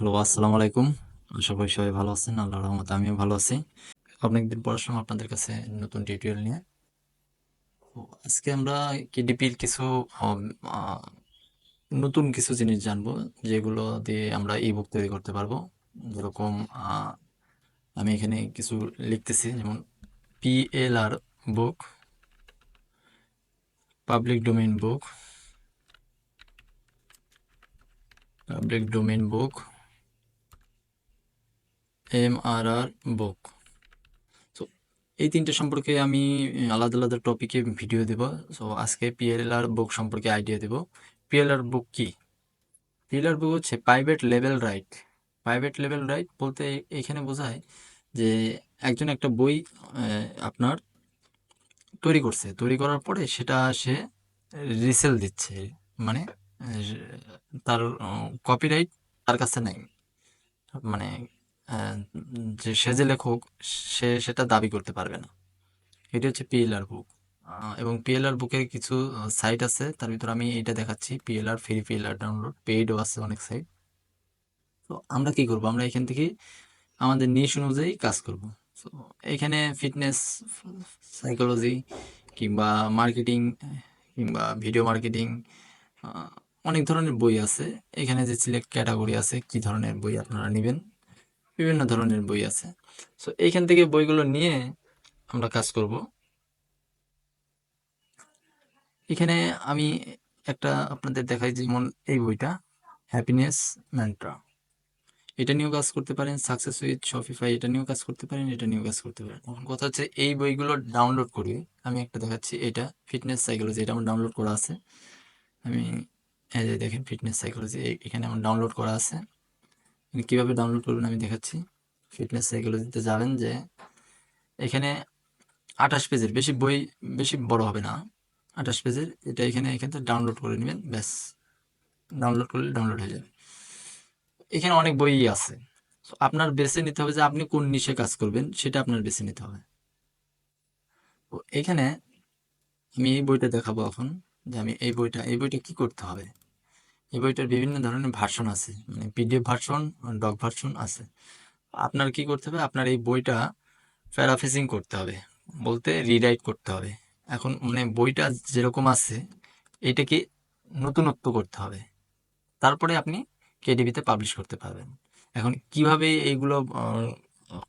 Hello আসসালামু আলাইকুম। আশা করি সবাই ভালো আছেন আল্লাহ রহমতে আমিও ভালো আছি। অনেকদিন পর আসলাম আপনাদের কাছে নতুন টিউটোরিয়াল নিয়ে। আজকে আমরা কেডিপির কিছু নতুন কিছু জিনিস জানব, যেগুলো দিয়ে আমরা ই বুক তৈরি করতে পারব। যেরকম আমি এখানে কিছু লিখতেছি, যেমন PLR book public domain book public domain book MRR book so এই তিনটে সম্পর্কে আমি আলাদা আলাদা টপিকে ভিডিও দেব। সো আজকে পিএলআর বুক সম্পর্কে আইডিয়া দেব। পিএলআর বুক কি? পিএলআর বুক হচ্ছে private level right private level right বলতে এখানে বোঝায় যে একজন একটা বই আপনার তৈরি করছে। তৈরি করার পরে সেটা সে রিসেল দিচ্ছে। মানে তার কপিরাইট তার কাছে নাই। মানে যে সে যে লেখক, সে সেটা দাবি করতে পারবে না। এটি হচ্ছে পিএলআর বুক এবং পিএলআর বুকের কিছু সাইট আছে, তার ভিতর আমি এটা দেখাচ্ছি পিএলআর ফ্রি পিএলআর ডাউনলোড পেইডও আছে অনেক সাইট তো আমরা কি করব? আমরা এখান থেকে আমাদের নিশ অনুযায়ী কাজ করব। তো এখানে ফিটনেস সাইকোলজি কিংবা মার্কেটিং কিংবা ভিডিও মার্কেটিং অনেক ধরনের বই আছে। এখানে যে সিলেক্ট ক্যাটাগরি আছে, কি ধরনের বই আপনারা নেবেন? বিভিন্ন ধরনের বই আছে। সো এইখান থেকে বইগুলো নিয়ে আমরা কাজ করব। এখানে আমি একটা আপনাদের দেখাই যেমন এই বইটা হ্যাপিনেস ম্যান্ট্রা এটা নিয়েও কাজ করতে পারেন সাকসেস উইথ শপিফাই এটা নিয়েও কাজ করতে পারেন, এটা নিয়েও কাজ করতে পারেন। এখন কথা হচ্ছে এই বইগুলো ডাউনলোড করি, আমি একটা দেখাচ্ছি এটা ফিটনেস সাইকোলজি এটা আমার ডাউনলোড করা আছে। আমি দেখেন ফিটনেস সাইকোলজি এখানে আমার ডাউনলোড করা আছে। কীভাবে ডাউনলোড করবেন আমি দেখাচ্ছি। ফিটনেস সাইকোলজিতে যাবেন যে এখানে আঠাশ পেজের, বেশি বই, বেশি বড় হবে না। আঠাশ পেজের, এটা এখানে এখান থেকে ডাউনলোড করে নেবেন, ব্যাস। ডাউনলোড করলে ডাউনলোড হয়ে যাবে। এখানে অনেক বই আছে। আপনার বেছে নিতে হবে যে আপনি কোন নিশে কাজ করবেন, সেটা আপনার বেছে নিতে হবে। এখানে আমি এই বইটা দেখাবো এখন, যে আমি এই বইটা এই বইটা কি করতে হবে? এই বইটার বিভিন্ন ধরনের ভার্সন আছে মানে পিডিএফ ভার্সন ডক ভার্সন আছে। আপনার কি করতে হবে? আপনার এই বইটা প্যারাফেসিং করতে হবে, বলতে রিরাইট করতে হবে। এখন মানে বইটা যেরকম আছে, এটাকে নতুনত্ব করতে হবে। তারপরে আপনি কেডিবিতে পাবলিশ করতে পারবেন। এখন কীভাবে এইগুলো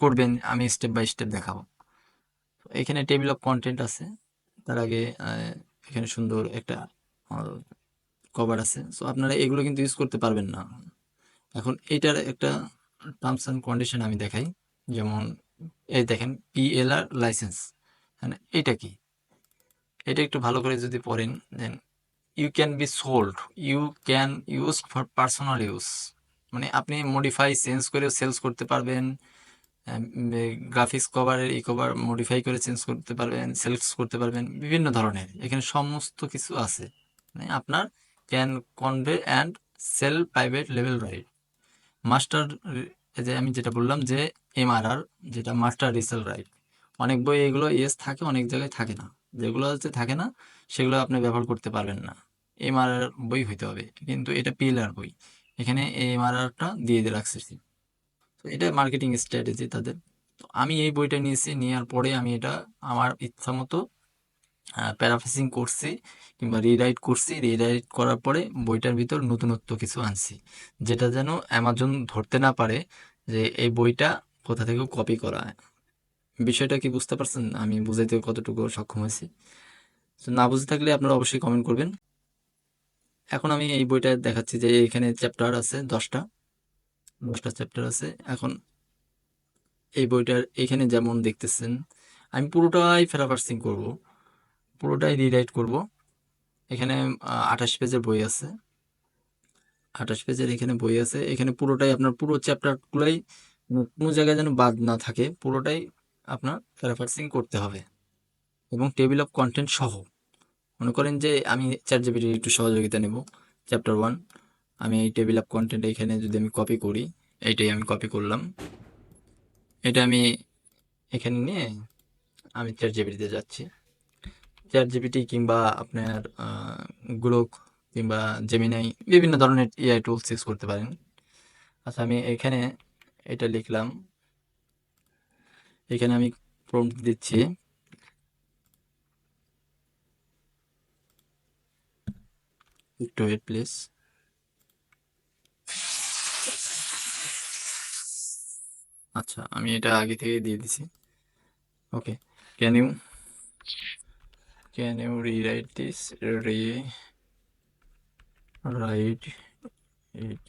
করবেন আমি স্টেপ বাই স্টেপ দেখাবো। এখানে টেবিল অফ কন্টেন্ট আছে, তার আগে এখানে সুন্দর একটা কভার আছে। সো আপনারা এগুলো কিন্তু ইউজ করতে পারবেন না। এখন এটার একটা টার্মস অ্যান্ড কন্ডিশন আমি দেখাই। যেমন, এই দেখেন পিএলআর লাইসেন্স মানে এটা কি? এটা একটু ভালো করে যদি পড়েন then you can be sold you can use for personal use মানে আপনি মডিফাই চেঞ্জ করে সেলস করতে পারবেন। গ্রাফিক্স কভারের ই কভার মডিফাই করে চেঞ্জ করতে পারবেন সেলস করতে পারবেন, বিভিন্ন ধরনের। এখানে সমস্ত কিছু আছে। মানে আপনার can convey and sell private level right master যে আমি যেটা বললাম যে এমআরআর যেটা মাস্টার রিসেল রাইট অনেক বই এগুলো ইয়েস থাকে, অনেক জায়গায় থাকে না। যেগুলো হচ্ছে থাকে না, সেগুলো আপনি ব্যবহার করতে পারবেন না। এমআরআর বই হইতে হবে, কিন্তু এটা পিএলআর বই। এখানে এমআরআরটা দিয়ে দিয়ে রাখছি তো এটা মার্কেটিং স্ট্র্যাটেজি তাদের। তো আমি এই বইটা নিয়েছি, নেওয়ার পরে আমি এটা আমার ইচ্ছা মতো প্যারাফেসিং করছি কিংবা রিরাইট করছি রিরাইট করার পরে বইটার ভিতর নতুনত্ব কিছু আনছি। যেটা যেন অ্যামাজন ধরতে না পারে যে এই বইটা কোথা থেকে কপি করা। বিষয়টা কি বুঝতে পারছেন? আমি বুঝাইতে কতটুকু সক্ষম হয়েছি। তো না বুঝে থাকলে আপনারা অবশ্যই কমেন্ট করবেন। এখন আমি এই বইটা দেখাচ্ছি যে এখানে চ্যাপ্টার আছে দশটা। দশটা চ্যাপ্টার আছে। এখন এই বইটার এখানে যেমন দেখতেছেন, আমি পুরোটাই ফেরাফার্সিং করব। পুরোটাই রিরাইট করব। এখানে আঠাশ পেজের বই আছে। আঠাশ পেজের এখানে বই আছে। এখানে পুরোটাই আপনার পুরো চ্যাপ্টারগুলোই কোনো জায়গায় যেন বাদ না থাকে, পুরোটাই আপনার প্যারাফার্সিং করতে হবে এবং টেবিল অফ কন্টেন্ট সহ। মনে করেন যে আমি চ্যাট জিপিটির একটু সহযোগিতা নেব চ্যাপ্টার ওয়ান আমি এই টেবিল অফ কন্টেন্ট এখানে যদি আমি কপি করি, এইটাই আমি কপি করলাম। এটা আমি এখানে নিয়ে আমি চ্যাট জিপিটিতে যাচ্ছি। চ্যাট জিপিটি কিংবা আপনার গ্লোক কিংবা জেমিনাই বিভিন্ন ধরনের এআই টুলস ইউজ করতে পারেন। আচ্ছা আমি এখানে এটা লিখলাম। এখানে আমি প্রম্পট দিচ্ছি। একটু ওয়েট প্লিজ আচ্ছা আমি এটা আগে থেকে দিয়ে দিছি। Okay can you you rewrite this rewrite it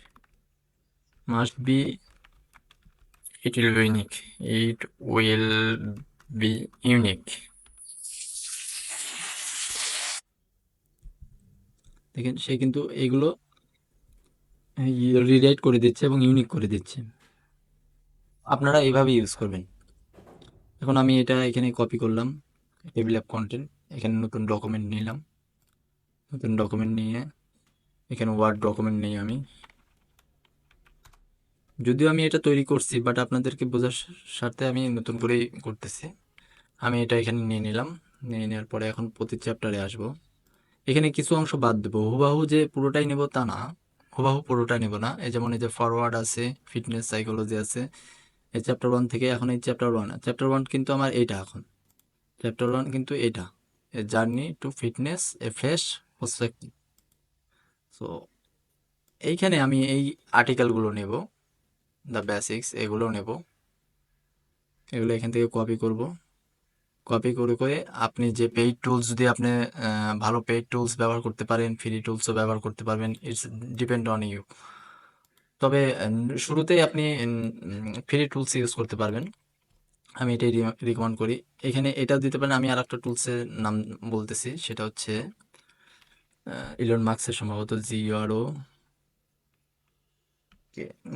must be it. Will be unique it will be unique. দেখেন, সে কিন্তু এগুলো রিরাইট করে দিচ্ছে এবং ইউনিক করে দিচ্ছে। আপনারা এইভাবে ইউজ করবেন। এখন আমি এটা এখানে কপি করলাম টেবিল অ্যাপ কন্টেন্ট এখানে নতুন ডকুমেন্ট নিলাম। নতুন ডকুমেন্ট নিয়ে, এখানে ওয়ার্ড ডকুমেন্ট নিই আমি। যদিও আমি এটা তৈরি করছি বাট আপনাদেরকে বোঝার স্বার্থে আমি নতুন করেই করতেছি। আমি এটা এখানে নিয়ে নিলাম। নিয়ে নেওয়ার পরে এখন প্রতি চ্যাপ্টারে আসব। এখানে কিছু অংশ বাদ দেবো। হুবাহু যে পুরোটাই নেব তা না। হুবাহু পুরোটা নেব না। এই যেমন এই যে ফরওয়ার্ড আছে ফিটনেস সাইকোলজি আছে, এই চ্যাপ্টার ওয়ান থেকে এখন এই চ্যাপ্টার ওয়ান চ্যাপ্টার ওয়ান কিন্তু আমার এইটা এখন। চ্যাপ্টার ওয়ান কিন্তু এটা a journey to fitness, a fresh perspective so এইখানে আমি এই আর্টিকেলগুলো নেব দ্য বেসিক্স এগুলো নেব। এগুলো এখান থেকে কপি করব। কপি করে করে আপনি যে পেইড টুলস যদি আপনি ভালো পেইড টুলস ব্যবহার করতে পারেন ফ্রি টুলসও ব্যবহার করতে পারবেন ইটস ডিপেন্ড অন ইউ তবে শুরুতেই আপনি ফ্রি টুলস ইউজ করতে পারবেন। আমি এটাই রিকমেন্ড করি। এখানে এটাও দিতে পারেন, আমি আর একটা টুলসের নাম বলতেছি, সেটা হচ্ছে ইলন মার্কসের সম্ভবত জিআরও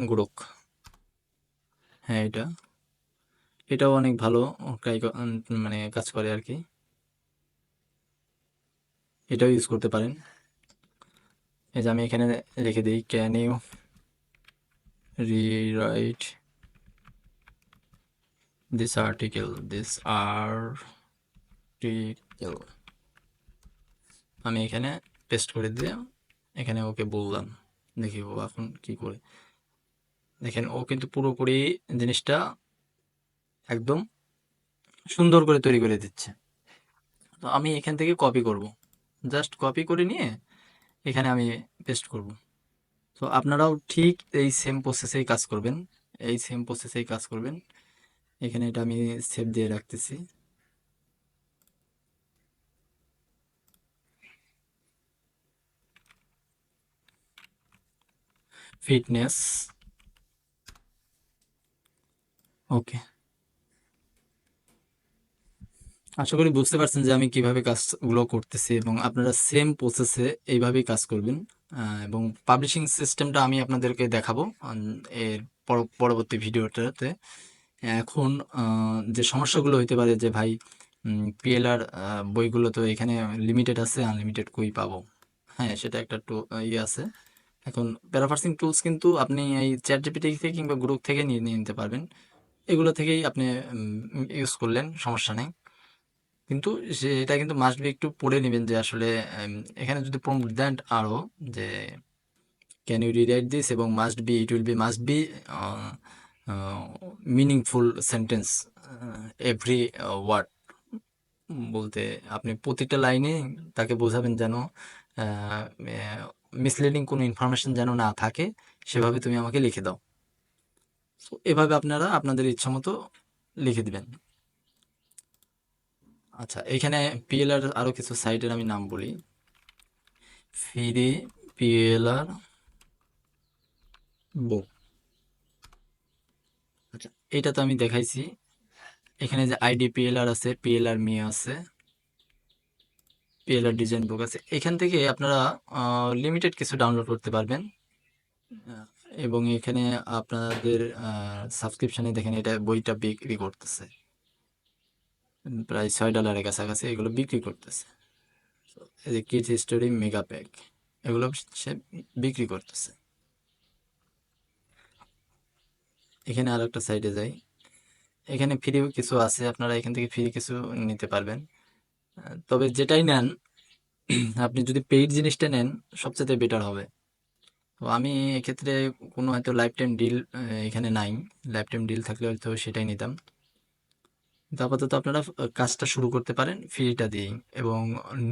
গ্রোক। হ্যাঁ এটা। এটাও অনেক ভালো মানে কাজ করে আর কি। এটাও ইউজ করতে পারেন। এই যে আমি এখানে রেখে দিই can you rewrite this article this article আমি এখানে পেস্ট করে দিয়ে এখানে ওকে বললাম, দেখি ও এখন কি করে। দেখেন, ও কিন্তু পুরোপুরি জিনিসটা একদম সুন্দর করে তৈরি করে দিচ্ছে। তো আমি এখান থেকে কপি করব। জাস্ট কপি করে নিয়ে এখানে আমি পেস্ট করব। তো আপনারাও ঠিক এই সেম প্রসেসেই কাজ করবেন। এই সেম প্রসেসেই কাজ করবেন। এখানে এটা আমি সেভ দিয়ে রাখতেছি। ফিটনেস ওকে আশা করি বুঝতে পারছেন যে আমি কীভাবে কাজগুলো করতেছি এবং আপনারা সেম প্রসেসে এইভাবেই কাজ করবেন। এবং পাবলিশিং সিস্টেমটা আমি আপনাদেরকে দেখাবো এর পর- পরবর্তী ভিডিওটাতে এখন যে সমস্যাগুলো হইতে পারে যে ভাই পিএলআর বইগুলো তো এখানে লিমিটেড আছে আনলিমিটেড কই পাবো? হ্যাঁ সেটা একটা টু ইয়ে আছে। এখন প্যারাফার্সিং টুলস কিন্তু আপনি এই চ্যাট জিপিটি থেকে কিংবা গ্রুপ থেকে নিয়ে নিয়ে নিতে পারবেন। এগুলো থেকেই আপনি ইউজ করলেন, সমস্যা নেই। কিন্তু সেটা কিন্তু মাস্ট বি একটু পড়ে নেবেন যে আসলে এখানে যদি প্রম্পট দেন আরও যে ক্যান ইউ রিরাইট দিস এবং must be it will be must be meaningful sentence every word বলতে আপনি প্রতিটা লাইনে তাকে বোঝাবেন যেন মিসলিডিং কোনো ইনফরমেশন যেন না থাকে সেভাবে তুমি আমাকে লিখে দাও। So, এভাবে আপনারা আপনাদের ইচ্ছা মতো লিখে দিবেন। আচ্ছা এখানে পিএলআর আরও কিছু সাইটের আমি নাম বলি। ফ্রি পিএলআর বুক আচ্ছা এটা তো আমি দেখাইছি। এখানে যে আইডি পিএলআর আছে, পিএলআর মি আছে, পিএলআর ডিজাইন বুক আছে। এখান থেকে আপনারা লিমিটেড কিছু ডাউনলোড করতে পারবেন। এবং এখানে আপনাদের সাবস্ক্রিপশানে দেখেন এটা বইটা বিক্রি করতেছে। প্রায় ছয় ডলারের কাছাকাছি এগুলো বিক্রি করতেছে। এই যে কিডস স্টোরি মেগা প্যাক এগুলো সে বিক্রি করতেছে। এখানে আর একটা সাইডে যাই। এখানে ফ্রি কিছু আছে, আপনারা এখান থেকে ফ্রি কিছু নিতে পারবেন। তবে যেটাই নেন, আপনি যদি পেইড জিনিসটা নেন সবচেয়ে বেটার হবে। তো আমি এক্ষেত্রে কোনো হয়তো লাইফ টাইম ডিল এখানে নাই। লাইফ টাইম ডিল থাকলে হয়তো সেটাই নিতাম। তো আপাতত আপনারা কাজটা শুরু করতে পারেন ফ্রিটা দিয়েই। এবং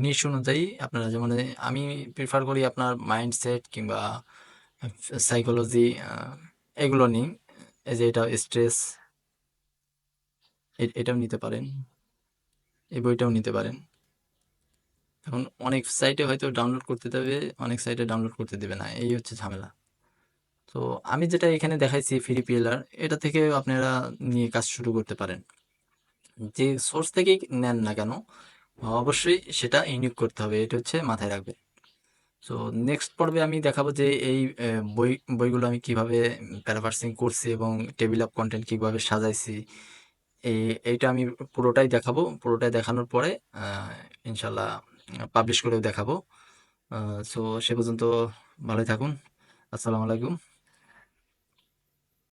নিশ অনুযায়ী আপনারা যেমন, আমি প্রিফার করি আপনার মাইন্ডসেট কিংবা সাইকোলজি এগুলো নিই। এই যে এটা স্ট্রেস এটাও নিতে পারেন। এই বইটাও নিতে পারেন। এখন অনেক সাইটে হয়তো ডাউনলোড করতে দেবে, অনেক সাইটে ডাউনলোড করতে দেবে না। এই হচ্ছে ঝামেলা। তো আমি যেটা এখানে দেখাইছি ফ্রি পিএলআর এটা থেকে আপনারা নিয়ে কাজ শুরু করতে পারেন। যে সোর্স থেকেই নেন না কেন, অবশ্যই সেটা ইউনিক করতে হবে। এটা হচ্ছে মাথায় রাখবে সো নেক্সট পর্বে আমি দেখাবো যে এই বই, বইগুলো আমি কীভাবে প্যারাভার্সিং করছি এবং টেবিল অফ কন্টেন্ট কীভাবে সাজাইছি। এই এইটা আমি পুরোটাই দেখাবো। পুরোটাই দেখানোর পরে ইনশাল্লাহ পাবলিশ করেও দেখাবো। সো সে পর্যন্ত ভালোই থাকুন। আসসালামু আলাইকুম।